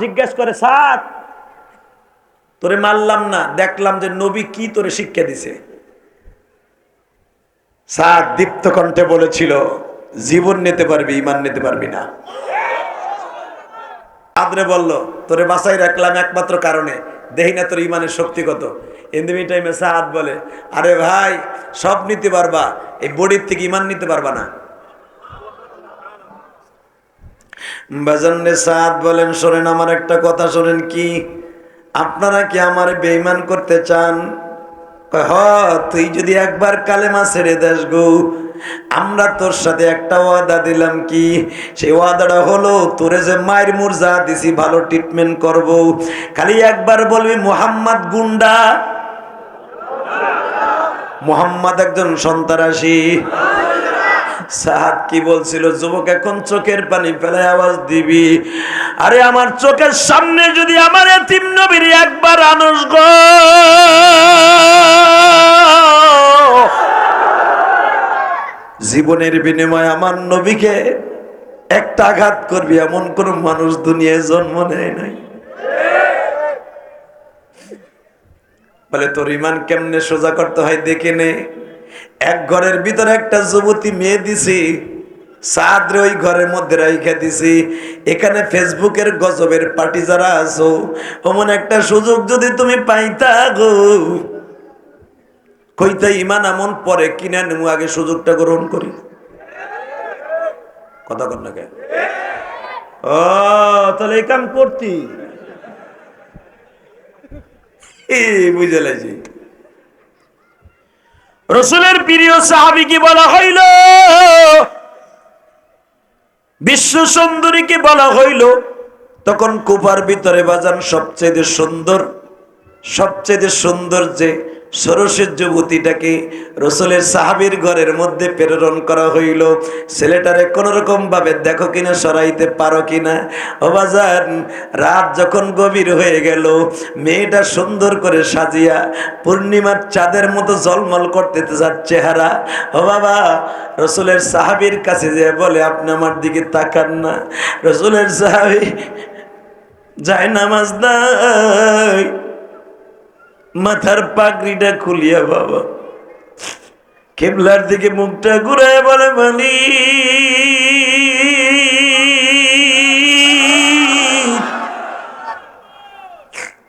জিজ্ঞেস করে সাদ তোরে মারলাম না, দেখলাম যে নবী কি তোরে শিক্ষা দিছে। সাদ দীপ্ত কণ্ঠে বলেছিল, জীবন নিতে পারবি ইমান নিতে পারবি না। আদরে বলল, তোরে বাসাই রাখলাম একমাত্র কারণে, দেখি না তোর ইমানের শক্তি কত। ইন্দিমি টাইমে সাদ বলে, আরে ভাই, সব নিতে পারবা, এই বডির থেকে ইমান নিতে পারবা না। বাজান্নে সাদ বলেন, শোনেন, আমার একটা কথা শোনেন কি? আপনারা কি আমার বেইমান করতে চান? হ, তুই যদি একবার কালেমা ছেড়ে দেস গো, আমরা তোর সাথে একটা ওয়াদা দিলাম কি? সেই ওয়াদাটা হলো, তোরে যে মায়ের মুরজা দিছি, ভালো ট্রিটমেন্ট করব। খালি একবার বলবি, মোহাম্মদ গুন্ডা। মোহাম্মদ একজন সন্তারাসী। সাহাদ কি বলছিল, যুবক, এখন চোখের পানি ফেলে আওয়াজ দিবি। আরে, আমার চোখের সামনে যদি আমার এতিম নবীর একবার আনস গো। জীবনের বিনিময়ে আমার নবীকে একটা আঘাত করবি, এমন কোন মানুষ দুনিয়ায় জন্ম নেয় নাই। বলে, তোর ইমান কেমনে সোজা করতে হয় দেখে নে। এক ঘরের ভিতরে একটা যুবতী মেয়ে দিছি, সাদরে ওই ঘরের মধ্যে রাইখা দিছি। এখানে ফেসবুকের গজবের পার্টি যারা আছো, অমন একটা সুযোগ যদি তুমি পাইতা গো। কইতা ইমান এমন পরে কিনে নেব আগে সুযোগটা গ্রহণ করি। কথা কর না কে ও, তাহলে এই কাম করতি। বুঝে লাইছি। রসুলের প্রিয় সাহাবিকে বলা হইল? বিশ্ব সুন্দরী সুন্দরীকে বলা হইল, তখন কুপার ভিতরে বাজান সবচেয়ে সুন্দর সবচেয়ে সুন্দর যে সরসের যুবতীটাকে রসুলের সাহাবির ঘরের মধ্যে প্রেরণ করা হইল। ছেলেটারে কোন রকম ভাবে দেখো কিনা, সরাইতে পারো কিনা? ও বাজান রাত যখন গভীর হয়ে গেল, মেয়েটা সুন্দর করে সাজিয়া পূর্ণিমার চাঁদের মতো জলমল করতে যার চেহারা। ও বাবা, রসুলের সাহাবির কাছে যে বলে, আপনি আমার দিকে তাকান না। রসুলের সাহাবি, যায় নামাজ নাই। মাথার পাগড়িটা খুলিয়া বাবা। কেবলার দিকে মুখটা ঘুরায় বলে, মালি,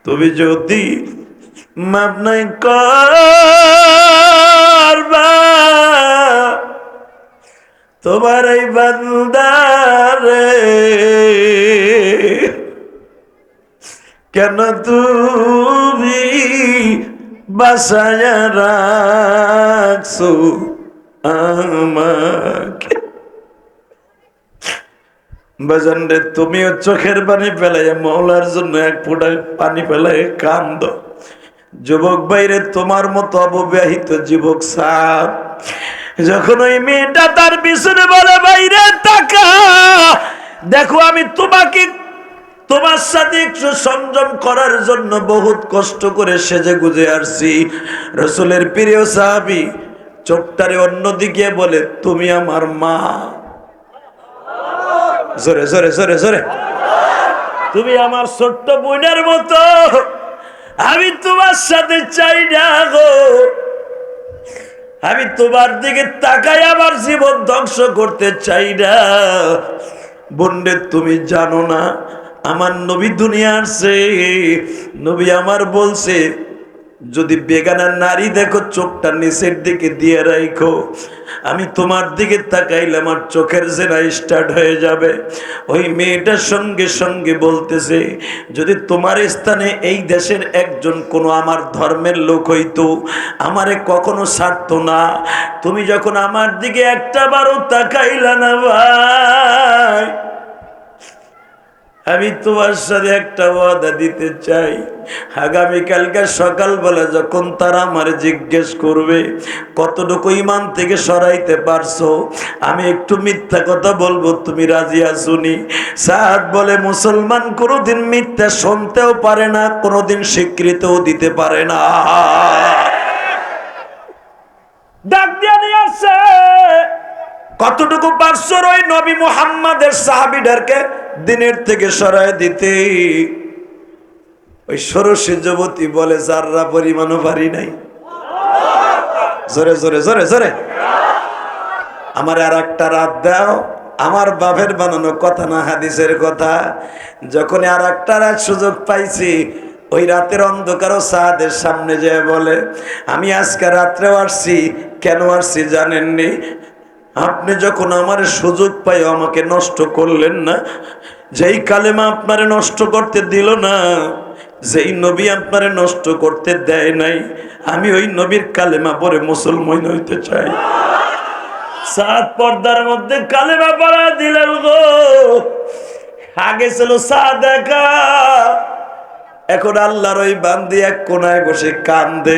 তুমি যদি মাপ নাই করবা, তোমার এই বান্দারে কেন তুমি বাসায় রাখছো আমাকে। বাজান রে তুমিও চোখের পানি ফেলাই মৌলার জন্য এক ফোঁটা পানি ফেলাই কান্দ। যুবক বাইরে তোমার মতো অববাহিত যুবক সাপ যখন ওই মেয়েটা তার পিছনে বলে বাইরে তাকা। দেখো, আমি তোমাকে তোমার সাথে একটু সংযম করার জন্য বহুত কষ্ট করে সেজে গুজে আসছি। রসুলের প্রিয় সাহাবি চোখটারে অন্যদিকে বলে, তুমি আমার মা। জোরে জোরে জোরে জোরে। তুমি আমার ছোট্ট বোনের মতো। আমি তোমার সাথে চাই না গো। আমি তোমার দিকে তাকাই, আমার জীবন ধ্বংস করতে চাই না। বন্ডে তুমি জানো না আমার নবী দুনিয়া আসছে নবী আমার বলছে, যদি বেগানা নারী দেখো, চোখটা নিচের দিকে দিয়ে রাখো আমি তোমার দিকে তাকাইলে আমার চোখের জেরা স্টার্ট হয়ে যাবে। ওই মেয়েটার সঙ্গে সঙ্গে বলতেছে, যদি তোমার স্থানে এই দেশের একজন কোনো আমার ধর্মের লোক হইতো, আমারে কখনো ছাড়তো না। তুমি যখন আমার দিকে একটা বারও তাকাইলা না ভাই। আমি তোমার সাথে একটা ওয়াদা দিতে চাই। আগামীকালকে সকালবেলা যখন তারা আমার জিজ্ঞেস করবে, কতটুকু ইমান থেকে সরাইতে পারছ? আমি একটু মিথ্যা কথা বলব, তুমি রাজি আসুনি সাদ বলে, মুসলমান কোনোদিন মিথ্যা শুনতেও পারে না, কোনোদিন স্বীকৃতিও দিতে পারে না। ডাক কতটুকু পারছ ওই নবী মুহাম্মাদের সাহাবিদেরকে? দিনের থেকে সরায় দিতে। ওই ষোড়শী যুবতী বলে, যাররা পরিমাণও পারি নাই। জোরে জোরে জোরে জোরে। আমার আর একটা রাত দাও। আমার বাপের বানানো কথা না, হাদিসের কথা। যখন আর একটা রাত সুযোগ পাইছি, ওই রাতের অন্ধকারও সাহাদের সামনে যেয়ে বলে, আমি আজকে রাত্রেও আসছি। কেন আসছি জানেননি? আপনি যখন আমার সুযোগ পাই, আমাকে নষ্ট করলেন না, যেই কালেমা আপনারে নষ্ট করতে দিল না, যেই নবী আপনারে নষ্ট করতে দেয় নাই, আমি ওই নবীর কালেমা পরে মুসলমান হইতে চাই। সাত পর্দার মধ্যে কালেমা পড়া দিলেন গো। আগে ছিল একা এখন আল্লাহর ওই বান্দি এক কোনায় বসে কান্দে,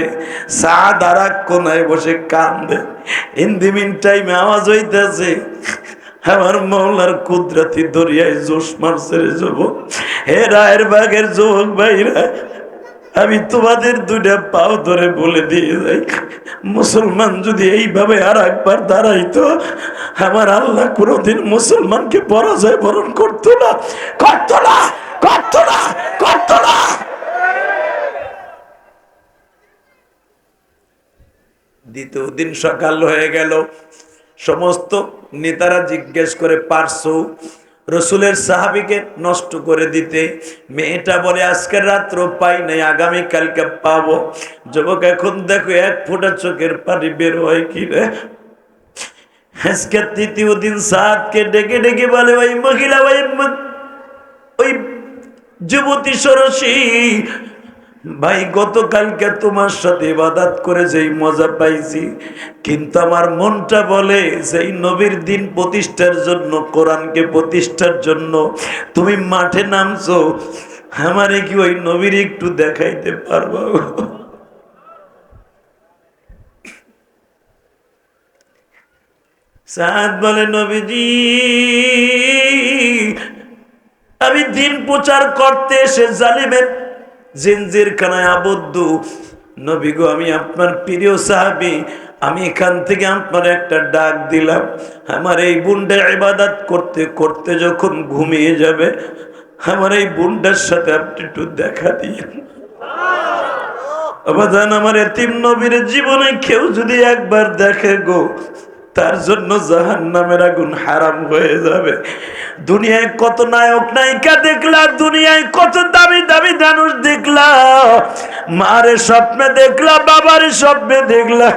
সাদ আর এক কোনায় বসে কান্দে। ইন দি মিন টাইমে আওয়াজ হইতেছে, আমার মৌলার কুদরতি দরিয়ায় জোশ মারছে রে যুবক। হে রায়ের বাঘের যুবক ভাইরা, আমি তোমাদের দুইটা পাও ধরে বলে দিয়ে যাই। মুসলমান যদি এইভাবে আর একবার দাঁড়াইতো, আমার আল্লাহ কোনোদিন মুসলমানকে পরাজয় বরণ করতো না। করতো না করতো না করতো না। দ্বিতীয় দিন সকাল হয়ে গেল। সমস্ত নেতারা জিজ্ঞেস করে, পারছ? রসুলের সাহাবিকে নষ্ট করে দিতে। মেয়েটা বলে আজকের রাত্র পাই নাই, আগামী কালকে পাবো। যুবক, এখন দেখো, এক ফোঁটা চোখের পানি বের হয় কি রে আজকে তৃতীয় দিন সাতকে ডেকে ডেকে বলে, ওই মহিলা, ওই ওই যুবতী সরসী ভাই, গতকালকে তোমার সাথে ইবাদাত করে যেই মজা পাইছি, কিন্তু আমার মনটা বলে যেই নবীর দিন প্রতিষ্ঠার জন্য, কোরআনকে প্রতিষ্ঠার জন্য তুমি মাঠে নামছো, আমারে কি ওই নবীর একটু দেখাইতে পারব? সাদ বলে, নবীজি, আমি দিন প্রচার করতে এসে জালিমের জিনজির খানায় আবদ্ধ। নবী গো, আমি আপনার প্রিয় সাহাবি, আমি এখান থেকে আপনার একটা ডাক দিলাম। আমার এই বুনটা ইবাদত করতে করতে যখন ঘুমিয়ে যাবে, আমার এই বুনটার সাথে আপনি একটু দেখা দিয়ে অবদান আমার এতিম নবীর জীবনে কেউ যদি একবার দেখে গো তার জন্য জাহান নামের আগুন হারাম হয়ে যাবে। দুনিয়ায় কত নায়ক নায়িকা দেখলা, দুনিয়ায় কত দামি দামি মানুষ দেখলা, মারে স্বপ্নে দেখলা, বাবার স্বপ্নে দেখলা।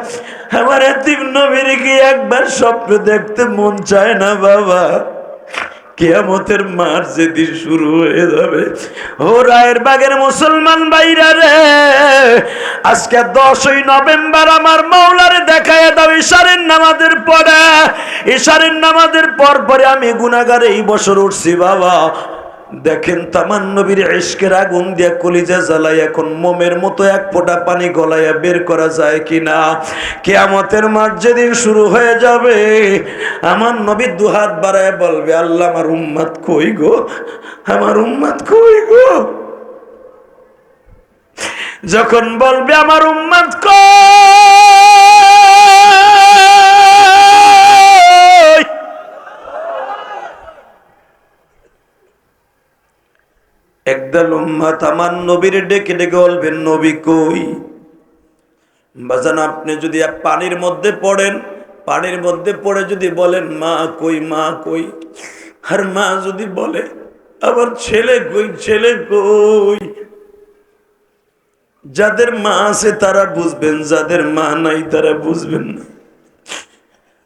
আমার এতিম নবীর কি একবার স্বপ্ন দেখতে মন চায় না বাবা? কেয়ামতের মার যেদিন শুরু হয়ে যাবে। ও রায়ের বাগের মুসলমান বাইরা রে আজকে দশই নভেম্বর আমার মৌলারে দেখায় দাও ইশারের নামাজের পরে। ইশারের নামাজের পর পরে আমি গুনাগারে এই বছর উঠছি, বাবা। দেখেন তামান নবীর ইশকের আগুন দিয়া কলিজা জ্বালাই, এখন মোমের মতো এক ফোঁটা পানি গলাইয়া বের করা যায় কিনা? কেয়ামতের মাঠ যেদিন শুরু হয়ে যাবে, আমার নবী দুহাত বাড়ায় বলবে, আল্লাহ আমার উম্মাদ কই গো? আমার উম্মাদ কই গো? যখন বলবে আমার উম্মাদ একদল উম্মাত আমার নবীর ডেকে ডেকে বলবেন, নবী কই? বাজান আপনি যদি পানির মধ্যে পড়েন, পানির মধ্যে পড়ে যদি বলেন, মা কই মা কই? আর মা যদি বলে আবার ছেলে কই ছেলে কই? যাদের মা আছে তারা বুঝবেন, যাদের মা নাই তারা বুঝবেন না।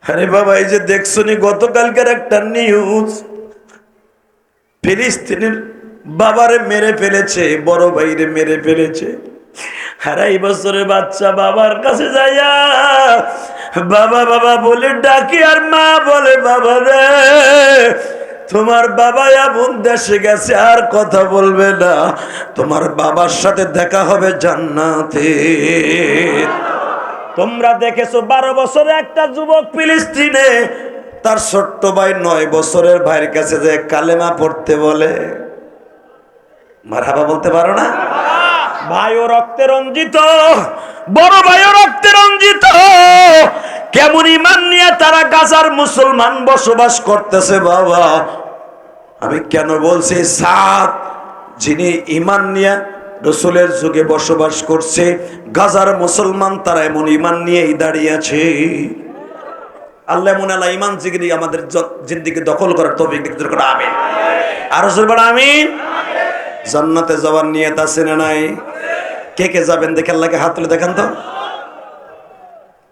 আরে বাবা, এই যে দেখছ নি, গতকালকার একটা নিউজ ফিলিস্তিনের বাবারে মেরে ফেলেছে, বড় ভাইরে মেরে ফেলেছে। আড়াই বছরের বাচ্চা বাবার কাছে যাইয়া, বাবা বাবা বলে ডাকি আর মা বলে, বাবা রে তোমার বাবা এমন দেশে গেছে, আর কথা বলবে না। তোমার বাবার সাথে দেখা হবে জান্নাতে। তোমরা দেখেছ, বারো বছরে একটা যুবক ফিলিস্তিনে, তার ছোট্ট ভাই নয় বছরের ভাইয়ের কাছে যে কালেমা পড়তে বলে। মারাবা বলতে পারো না? ভাইও রক্তে রঞ্জিত, বড় ভাই ও রক্তে রঞ্জিত। কেমন ইমান নিয়ে তারা গাজার মুসলমান বসবাস করতেছে, বাবা। আমি কেন বলছি সাত যিনি ইমান নিয়ে রসুলের যুগে বসবাস করছে, গাজার মুসলমান তারা এমন ইমান নিয়েই দাঁড়িয়ে আছে। আল্লাহ মনে আল্লাহ ইমান জিগিরি আমাদের জিন্দিকে দখল করার তবে আমিন। আর আমিন। জান্নাতে যাওয়ার নিয়ত আছে না নাই? কে কে যাবেন দেখে আল্লাহকে হাত তুলে দেখান তো।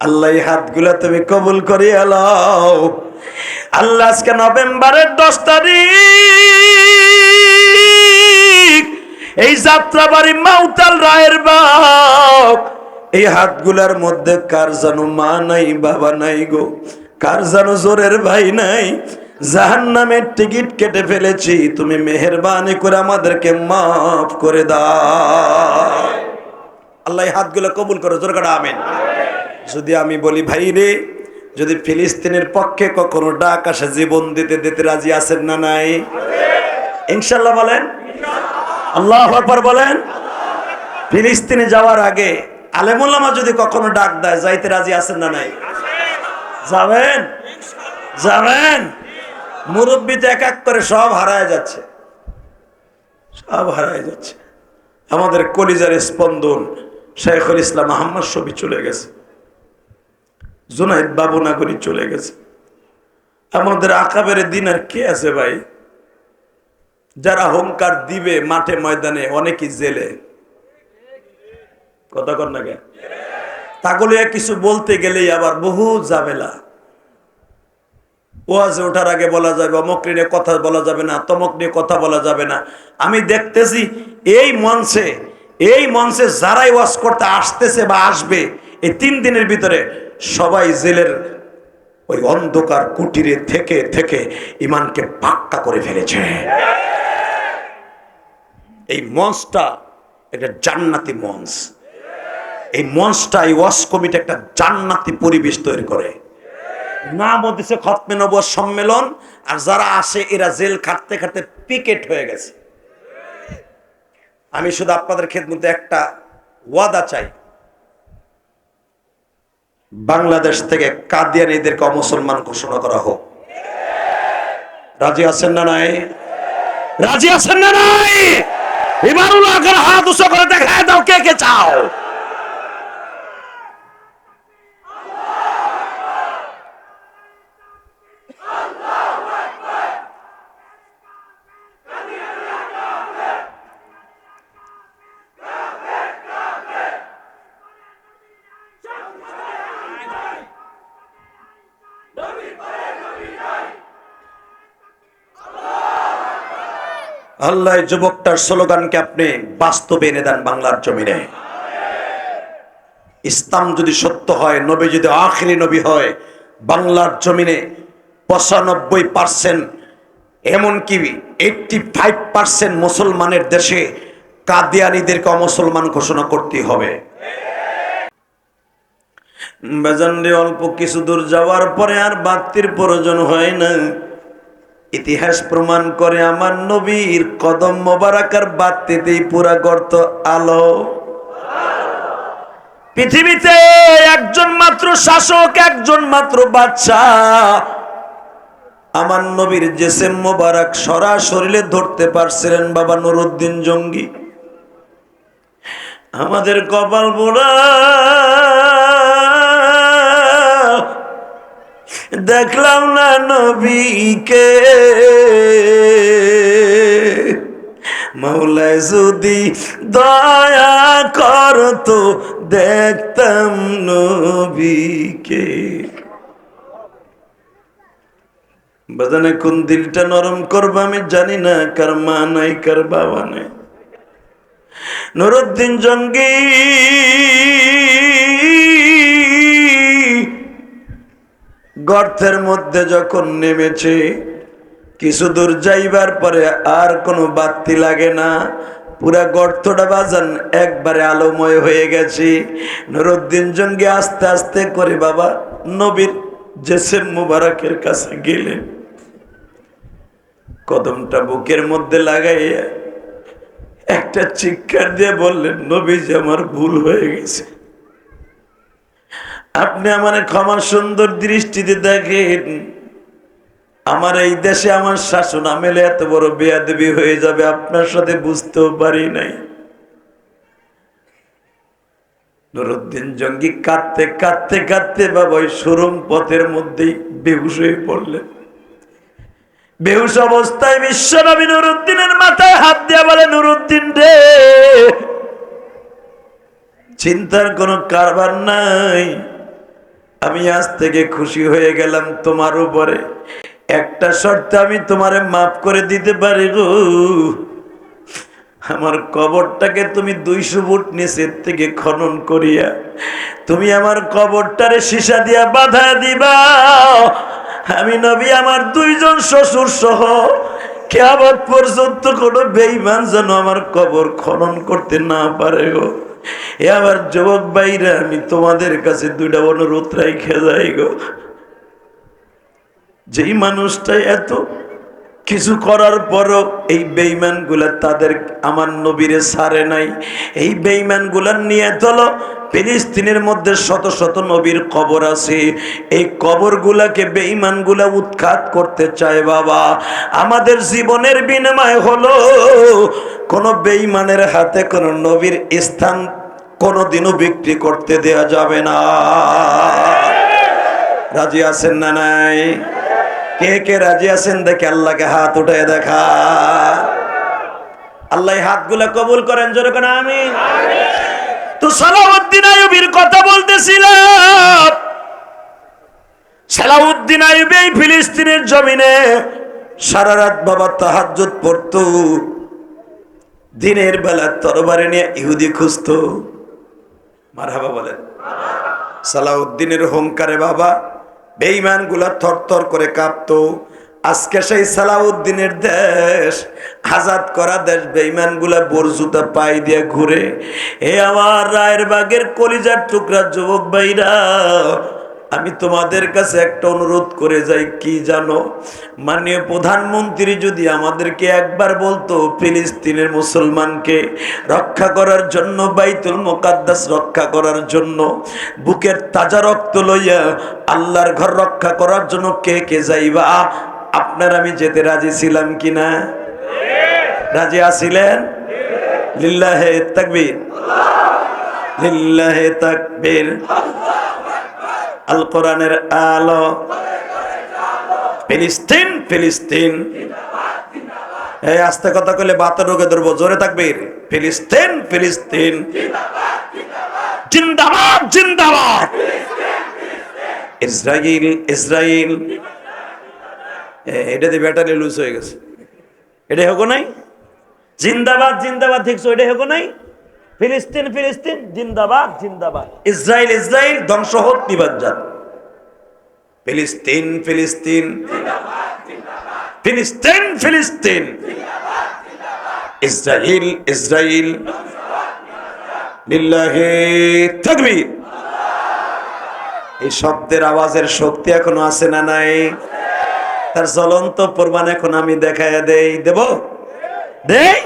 আল্লাহ হাতগুলা তুমি কবুল করি এলাও আল্লাহ আজকে নভেম্বরের দশ তারিখ। এই যাত্রাবাড়ি মাউতাল রায়ের বাপ। এই হাতগুলার মধ্যে কার যেন মা নাই, বাবা নাই গো? কার যেন জোরের ভাই নাই? জাহান নামের টিকিট কেটে ফেলেছি, তুমি মেহরবানি করে আমাদেরকে মাফ করে দাও। আল্লাহ হাতগুলো কবুল করো, জোর কাটা আমেন। যদি আমি বলি, ভাই রে, যদি ফিলিস্তিনের পক্ষে কখনো ডাক আসে, জীবন দিতে দিতে রাজি আছেন না নাই? ইনশাল্লাহ বলেন। আল্লাহ আকবার বলেন। ফিলিস্তিনে যাওয়ার আগে আলেমুল্লামা যদি কখনো ডাক দেয়, যাইতে রাজি আছেন না নাই? যাবেন? যাবেন? মুরব্বীতে এক এক করে সব হারায় যাচ্ছে। সব হারায় যাচ্ছে। আমাদের কলিজার স্পন্দন শেখুল ইসলাম আহম্মদ ছবি চলে গেছে। জুনাইদ বাবু নাগরী চলে গেছে। আমাদের আকাবের দিন আর কে আছে ভাই? যারা অহংকার দিবে মাঠে ময়দানে, অনেকই জেলে। কথা কর না কে তাগুলো কিছু বলতে গেলেই আবার বহু ঝামেলা। ওয়াজে ওঠার আগে বলা যাবে, অমক নিয়ে কথা বলা যাবে না, তমক নিয়ে কথা বলা যাবে না। আমি দেখতেছি এই মঞ্চে এই মঞ্চে যারাই ওয়াজ করতে আসতেছে বা আসবে, এই তিন দিনের ভিতরে সবাই জেলের ওই অন্ধকার কুটিরে থেকে থেকে ইমানকে পাক্কা করে ফেলেছে। এই মঞ্চটা একটা জান্নাতি মঞ্চ এই মঞ্চটা এই ওয়াস কমিটি একটা জান্নাতি পরিবেশ তৈরি করে। নাম হচ্ছে খতমে নব সম্মেলন, আর যারা আসে, এরা জেল খাটতে খাটতে পিকেট হয়ে গেছে। আমি শুধু আপনাদের খেদমতে একটা ওয়াদা চাই। বাংলাদেশ থেকে কাদিয়ানিদেরকে অমুসলমান ঘোষণা করা হোক। রাজি আছেন না নাই? রাজি আছেন না নাই? এবার হাত উঁচু করে দেখায় দাও কে কে চাও। আল্লাহ যুবকটার স্লোগানকে আপনি বাস্তবে এনে দেন বাংলার জমিনে। ইসলাম যদি সত্য হয়, নবী যদি আখরি নবী হয়, বাংলার জমিনে পঁচানব্বই পার্সেন্ট এমনকি এইটটি ফাইভ পার্সেন্ট মুসলমানের দেশে কাদিয়ানিদেরকে অমুসলমান ঘোষণা করতে হবে। বেজান্ডে অল্প কিছু দূর যাওয়ার পরে আর বাতির প্রয়োজন হয় না। ইতিহাস প্রমাণ করে আমার নবীর কদম মোবারকার বাতিতেই পুরা গর্ত আলো। পৃথিবীতে একজন মাত্র শাসক, একজন মাত্র বাচ্চা আমার নবীর জেসেম মোবারক সরাসরিলে ধরতে পারছিলেন বাবা নুরুদ্দিন জঙ্গি। আমাদের কপাল পোড়া দেখলাম না নবীকে। মাওলায় যদি দয়া করতো, দেখতাম নবীকে। বাজানে কোন দিলটা নরম করব আমি জানি না, কার মা নাই, কার বাবা নাই। নুরুদ্দিন জঙ্গি গর্তের মধ্যে যখন নেমেছে, কিছু দূর যাইবার পরে আর কোনো বাতি লাগে না। পুরা গর্তটা বাজান একবারে আলোময় হয়ে গেছে। নুরুদ্দিন জঙ্গি আস্তে আস্তে করে, বাবা, নবীর জেসেম মুবারকের কাছে গেলেন। কদমটা বুকের মধ্যে লাগাইয়া একটা চিৎকার দিয়ে বললেন নবী যে আমার ভুল হয়ে গেছে। আপনি আমার ক্ষমা সুন্দর দৃষ্টিতে দেখেন। আমার এই দেশে আমার শাসন আমেলে এত বড় বেয়াদবি হয়ে যাবে, আপনার সাথে বুঝতেও পারি নাই। নুরুদ্দিন জঙ্গি কাঁদতে কাঁদতে কাঁদতে বাবা ওই সুরম পথের মধ্যেই বেহুশ হয়ে পড়লেন। বেহুশ অবস্থায় বিশ্বনবী নুরুদ্দিনের মাথায় হাত দিয়া বলে, নুরুদ্দিন রে, চিন্তার কোনো কারবার নাই। আমি আজ থেকে খুশি হয়ে গেলাম তোমার উপরে। একটা শর্তে আমি তোমারে মাফ করে দিতে পারি গো। আমার কবরটাকে তুমি দুইশো ফুট নিচের থেকে খনন করিয়া তুমি আমার কবরটারে সীসা দিয়া বাধা দিবা। আমি নবী, আমার দুইজন শ্বশুর সহ কেয়াবত পর্যন্ত কোনো বেইমান যেন আমার কবর খনন করতে না পারে গো। এ আবার যুবক বাইরা আমি তোমাদের কাছে দুইটা অনুরোধ রাইখে যাই গো। যেই মানুষটা এত কিছু করার পরও এই বেইমানগুলা তাদের আমার নবীরে সারে নাই, এই বেইমানগুলার নিয়ে চলো ফিলিস্তিনের মধ্যে শত শত নবীর কবর আছে। এই কবর গুলাকে বেইমানগুলা উৎখাত করতে চায় বাবা। আমাদের জীবনের বিনিময় হলো কোন বেইমানের হাতে কোন নবীর স্থান কোনোদিনও বিক্রি করতে দেয়া যাবে না। রাজি আছেন না নাই? কে কে রাজি আছেন দেখে আল্লাহকে হাত উঠে দেখা। আল্লাহ হাতগুলা কবুল করেন, জোরে কেন আমি তো সালাউদ্দিন আইয়ুবের কথা বলতেছিলাম। সালাউদ্দিন আইয়ুব এই ফিলিস্তিনের জমিনে সারা রাত বাবা তাহাজ্জুদ পড়তো। দিনের বেলা তরবারে নিয়ে ইহুদি খুঁজতো। মারহাবা বলেন। সালাউদ্দিনের হুঙ্কারে বাবা বেঈমানগুলা থর করে কাঁপতো। আজকে সেই সালাউদ্দিনের দেশ, আজাদ করা দেশ বেঈমানগুলা বরজুতা পাই দিয়ে ঘুরে, এ আমার রায়ের বাগের কলিজার টুকরা যুবক ভাইরা আমি তোমাদের কাছে একটা অনুরোধ করে যাই, কি জানো? মাননীয় প্রধানমন্ত্রী যদি আমাদেরকে একবার বলতো ফিলিস্তিনের মুসলমানকে রক্ষা করার জন্য, বাইতুল মোকাদ্দাস রক্ষা করার জন্য, বুকের তাজা রক্ত লইয়া আল্লাহর ঘর রক্ষা করার জন্য কে কে যাইবা? আপনার আমি যেতে রাজি ছিলাম কিনা রাজি আছিলেন? লিল্লাহে তাকবীর। লিল্লাহে তাকবীর। আল কোরআনের আলো। ফিলিস্তিন ফিলিস্তিন। এই আস্তে কথা কইলে রোগে ধরবো, জোরে থাকবে ফিলিস্তিন ফিলিস্তিন। জিন্দাবাদ জিন্দাবাদ। ইসরাইল ইসরাইল। এটা দিয়ে ব্যাটারি লুজ হয়ে গেছে। এটা হোক নাই? জিন্দাবাদ জিন্দাবাদ দেখছ এটা হোক নাই? ফিলিস্তিন ফিলিস্তিন, জিন্দাবাদ জিন্দাবাদ। ইসরায়েল ইসরায়েল ধ্বংস হোক নিবাজ্জাত ফিলিস্তিন ফিলিস্তিন ফিলিস্তিন ফিলিস্তিন। ইসরায়েল ইসরায়েল লিল্লাহে তাকবীর। এই শব্দের আওয়াজের শক্তি এখনও আছে না নাই? তার জ্বলন্ত প্রমাণ এখন আমি দেখায় দেই। দেব? দেই?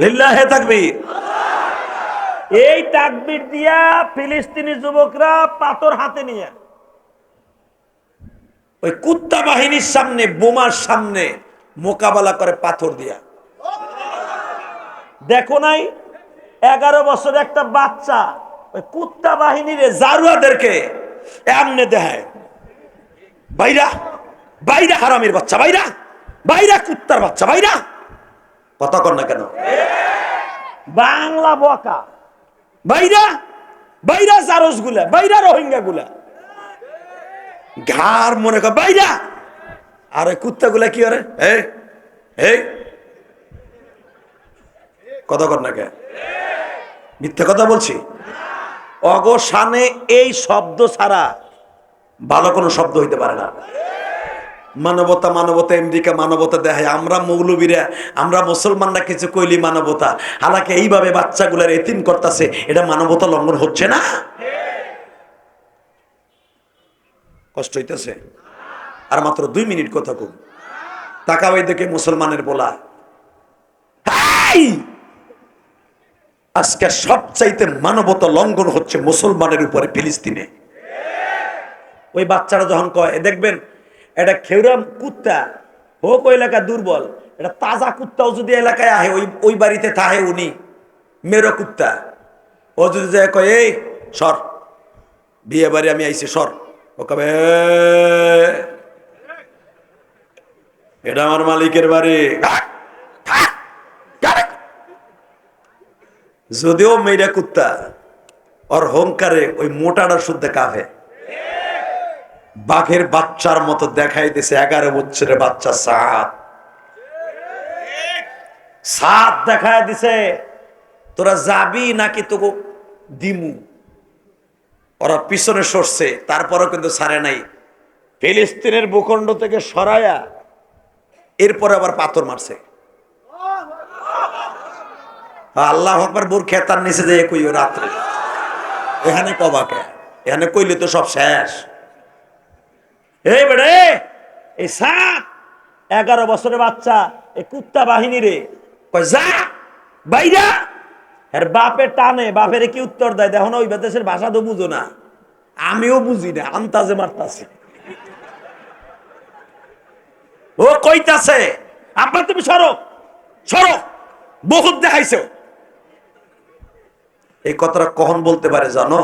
লিল্লাহে তাকবীর। এই তাকবির দিয়া ফিলিস্তিনি যুবকরা পাথর হাতে নিয়ে। ওই কুত্তা বাহিনীর সামনে বোমার সামনে মোকাবেলা করে পাথর দিয়া। দেখো নাই এগারো বছর একটা বাচ্চা ওই কুত্তা বাহিনীর জারুয়াদেরকে এমনে দেখায়। বাইরা বাইরা হারামের বাচ্চা বাইরা বাইরা কুত্তার বাচ্চা বাইরা কথা কর না কেন? বাংলা বকা। বাইরা বাইরা জারসগুলা, বাইরা রোহিঙ্গা গুলা। ঘাড় মনে কর, বাইরা। আর ওই কুত্তা গুলা কি এই কথা কর না কে? মিথ্যা কথা বলছি? অগসানে এই শব্দ ছাড়া ভালো কোনো শব্দ হইতে পারে না। মানবতা মানবতা আমেরিকা, মানবতা দেখায় আমরা মৌলবীরা, আমরা মুসলমানরা কিছু কইলি মানবতা। হালাকে এইভাবে বাচ্চাগুলার এতিম করতেছে, এটা মানবতা লঙ্ঘন হচ্ছে না? কষ্ট হইতেছে। আর মাত্র দুই মিনিট কথা কম। তাকাবাই দেখে মুসলমানের বলা। আজকে সবচাইতে মানবতা লঙ্ঘন হচ্ছে মুসলমানের উপরে, ফিলিস্তিনে। ওই বাচ্চারা যখন কয় দেখবেন এটা খেউরাম কুত্তা। হোক ওই এলাকা দুর্বল, এটা তাজা কুত্তাও যদি এলাকায় আহে, ওই ওই বাড়িতে থাহে উনি, মেরো কুত্তা। ও যদি যায়, কয়, এই, সর। বিয়ে বাড়ি আমি আইছি, সর। ও কবে এটা আমার মালিকের বাড়ি। যদিও মেয়েরা কুত্তা, ওর হংকারে ওই মোটাটা শুদ্ধ কাফে বাঘের বাচ্চার মতো দেখাই দিছে এগারো বছরের বাচ্চা সাত সাত দেখায় দিছে, তোরা যাবি নাকি তোকে দিমু? ওরা পিছনে সরছে, তারপরও কিন্তু সারে নাই। ফিলিস্তিনের ভূখণ্ড থেকে সরায়া এরপরে আবার পাথর মারছে। আল্লাহ আকবার বোর খেতার নিচে যে কই রাত্রে। এখানে কবাকে এখানে কইলে তো সব শেষ। এই বেড়ে এই সাত এগারো বছরের বাচ্চা, এই কুত্তা বাহিনী রে। যা, বাইরা। এর বাপের টানে, বাপের কি উত্তর দেয়? দেখো না, ওই দেশের ভাষা তো বুঝো না। আমিও বুঝি না, আন্তাজে মারতাছে। ও কইতাছে, আপনার তুমি সরো সরো, বহুত দেখাইছো। এই কথাটা কখন বলতে পারে জানো?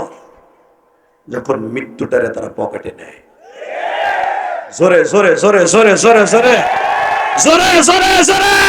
যখন মৃত্যুটারে তারা পকেটে নেয়। জোরে জোরে জোরে জোরে জোরে জোরে জোরে জোরে জোরে